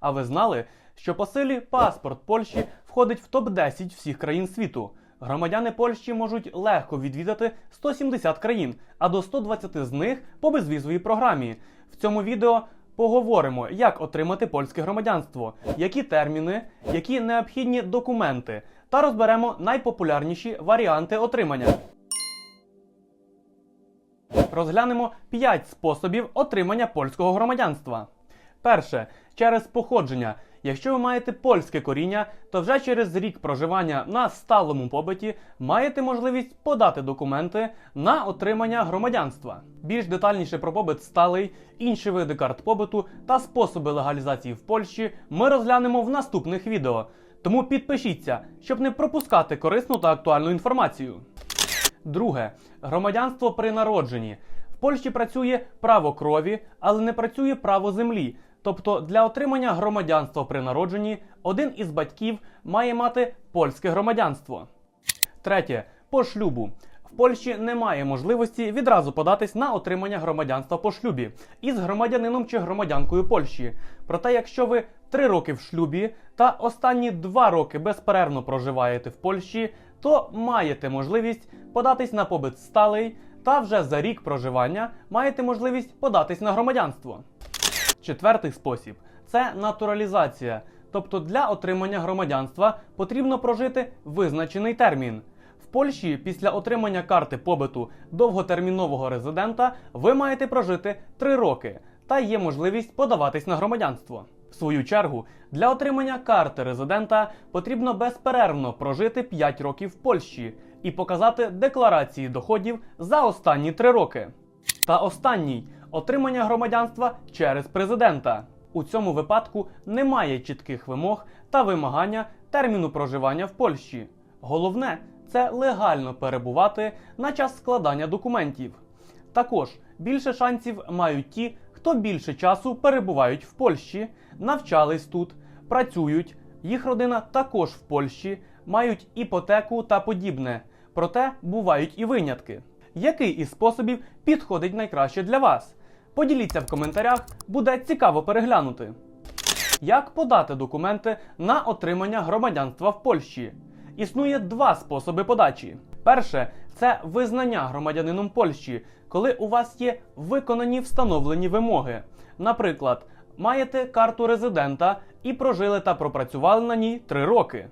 А ви знали, що по силі паспорт Польщі входить в топ-10 всіх країн світу? Громадяни Польщі можуть легко відвідати 170 країн, а до 120 з них по безвізовій програмі. В цьому відео поговоримо, як отримати польське громадянство, які терміни, які необхідні документи, та розберемо найпопулярніші варіанти отримання. Розглянемо 5 способів отримання польського громадянства. Перше через походження. Якщо ви маєте польське коріння, то вже через рік проживання на сталому побиті маєте можливість подати документи на отримання громадянства. Більш детальніше про побит сталий, інші види карт побиту та способи легалізації в Польщі ми розглянемо в наступних відео. Тому підпишіться, щоб не пропускати корисну та актуальну інформацію. Друге громадянство при народженні. В Польщі працює право крові, але не працює право землі. Тобто для отримання громадянства при народженні один із батьків має мати польське громадянство. Третє по шлюбу. В Польщі немає можливості відразу податись на отримання громадянства по шлюбі із громадянином чи громадянкою Польщі. Проте, якщо ви три роки в шлюбі та останні два роки безперервно проживаєте в Польщі, то маєте можливість податись на побит сталий, та вже за рік проживання маєте можливість податись на громадянство. Четвертий спосіб це натуралізація. Тобто для отримання громадянства потрібно прожити визначений термін. В Польщі після отримання карти побиту довготермінового резидента ви маєте прожити 3 роки та є можливість подаватись на громадянство. В свою чергу, для отримання карти резидента потрібно безперервно прожити 5 років в Польщі і показати декларації доходів за останні 3 роки. Та останній отримання громадянства через президента. У цьому випадку немає чітких вимог та вимагання терміну проживання в Польщі. Головне це легально перебувати на час складання документів. Також більше шансів мають ті, хто більше часу перебувають в Польщі, навчались тут, працюють, їх родина також в Польщі, мають іпотеку та подібне. Проте бувають і винятки. Який із способів підходить найкраще для вас? Поділіться в коментарях, буде цікаво переглянути. Як подати документи на отримання громадянства в Польщі? Існує два способи подачі. Перше це визнання громадянином Польщі, коли у вас є виконані встановлені вимоги. Наприклад, маєте карту резидента і прожили та пропрацювали на ній 3 роки.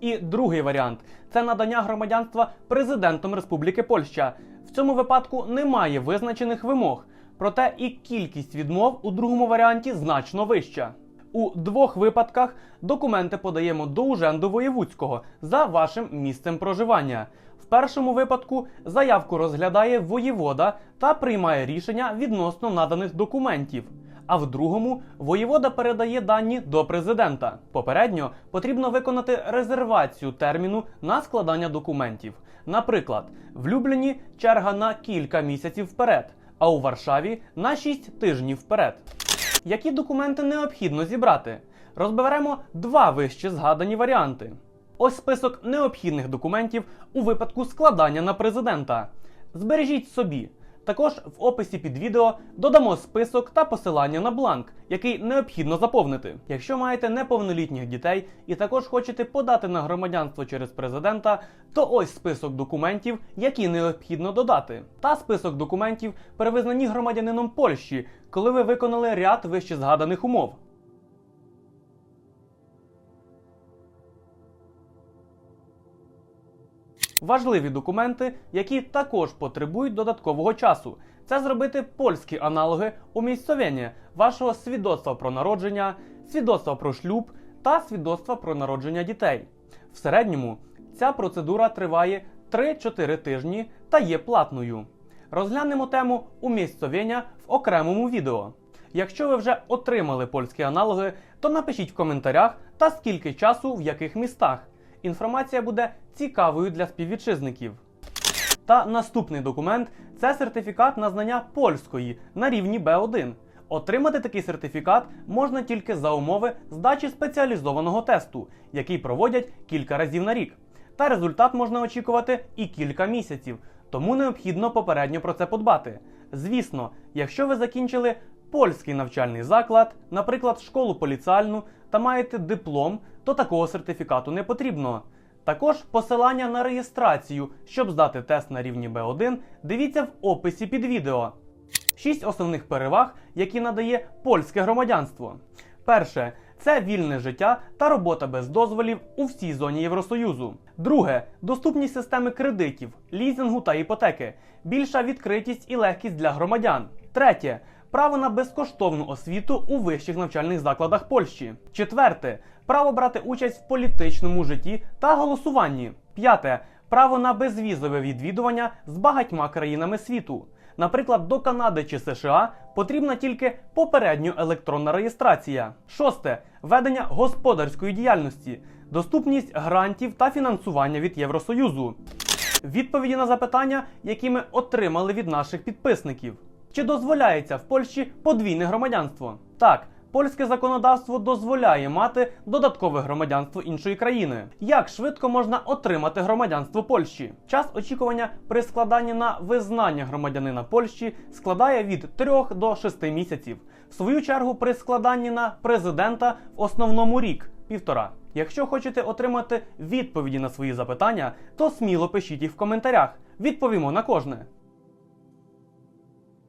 І другий варіант це надання громадянства президентом Республіки Польща. В цьому випадку немає визначених вимог, проте і кількість відмов у другому варіанті значно вища. У двох випадках документи подаємо до Уженду Воєвудського за вашим місцем проживання. В першому випадку заявку розглядає воєвода та приймає рішення відносно наданих документів. А в другому воєвода передає дані до президента. Попередньо потрібно виконати резервацію терміну на складання документів. Наприклад, в Любліні черга на кілька місяців вперед, а у Варшаві на 6 тижнів вперед. Які документи необхідно зібрати? Розберемо два вище згадані варіанти. Ось список необхідних документів у випадку складання на президента. Збережіть собі. Також в описі під відео додамо список та посилання на бланк, який необхідно заповнити. Якщо маєте неповнолітніх дітей і також хочете подати на громадянство через президента, то ось список документів, які необхідно додати, та список документів, перевизнані громадянином Польщі, коли ви виконали ряд вище згаданих умов. Важливі документи, які також потребують додаткового часу. Це зробити польські аналоги умісцовення вашого свідоцтва про народження, свідоцтва про шлюб та свідоцтва про народження дітей. В середньому ця процедура триває 3-4 тижні та є платною. Розглянемо тему умісцовення в окремому відео. Якщо ви вже отримали польські аналоги, то напишіть в коментарях та скільки часу в яких містах. Інформація буде цікавою для співвітчизників. Та наступний документ це сертифікат на знання польської на рівні B1. Отримати такий сертифікат можна тільки за умови здачі спеціалізованого тесту, який проводять кілька разів на рік. Та результат можна очікувати і кілька місяців, тому необхідно попередньо про це подбати. Звісно, якщо ви закінчили польський навчальний заклад, наприклад, школу поліціальну, та маєте диплом, то такого сертифікату не потрібно. Також посилання на реєстрацію, щоб здати тест на рівні B1, дивіться в описі під відео. Шість основних переваг, які надає польське громадянство. Перше це вільне життя та робота без дозволів у всій зоні Євросоюзу. Друге доступність системи кредитів, лізингу та іпотеки, більша відкритість і легкість для громадян. Третє право на безкоштовну освіту у вищих навчальних закладах Польщі. Четверте право брати участь в політичному житті та голосуванні. П'яте право на безвізове відвідування з багатьма країнами світу. Наприклад, до Канади чи США потрібна тільки попередньо електронна реєстрація. Шосте ведення господарської діяльності, доступність грантів та фінансування від Євросоюзу. Відповіді на запитання, які ми отримали від наших підписників. Чи дозволяється в Польщі подвійне громадянство? Так. Польське законодавство дозволяє мати додаткове громадянство іншої країни. Як швидко можна отримати громадянство Польщі? Час очікування при складанні на визнання громадянина Польщі складає від 3 до 6 місяців. В свою чергу, при складанні на президента в основному рік півтора. Якщо хочете отримати відповіді на свої запитання, то сміло пишіть їх в коментарях. Відповімо на кожне.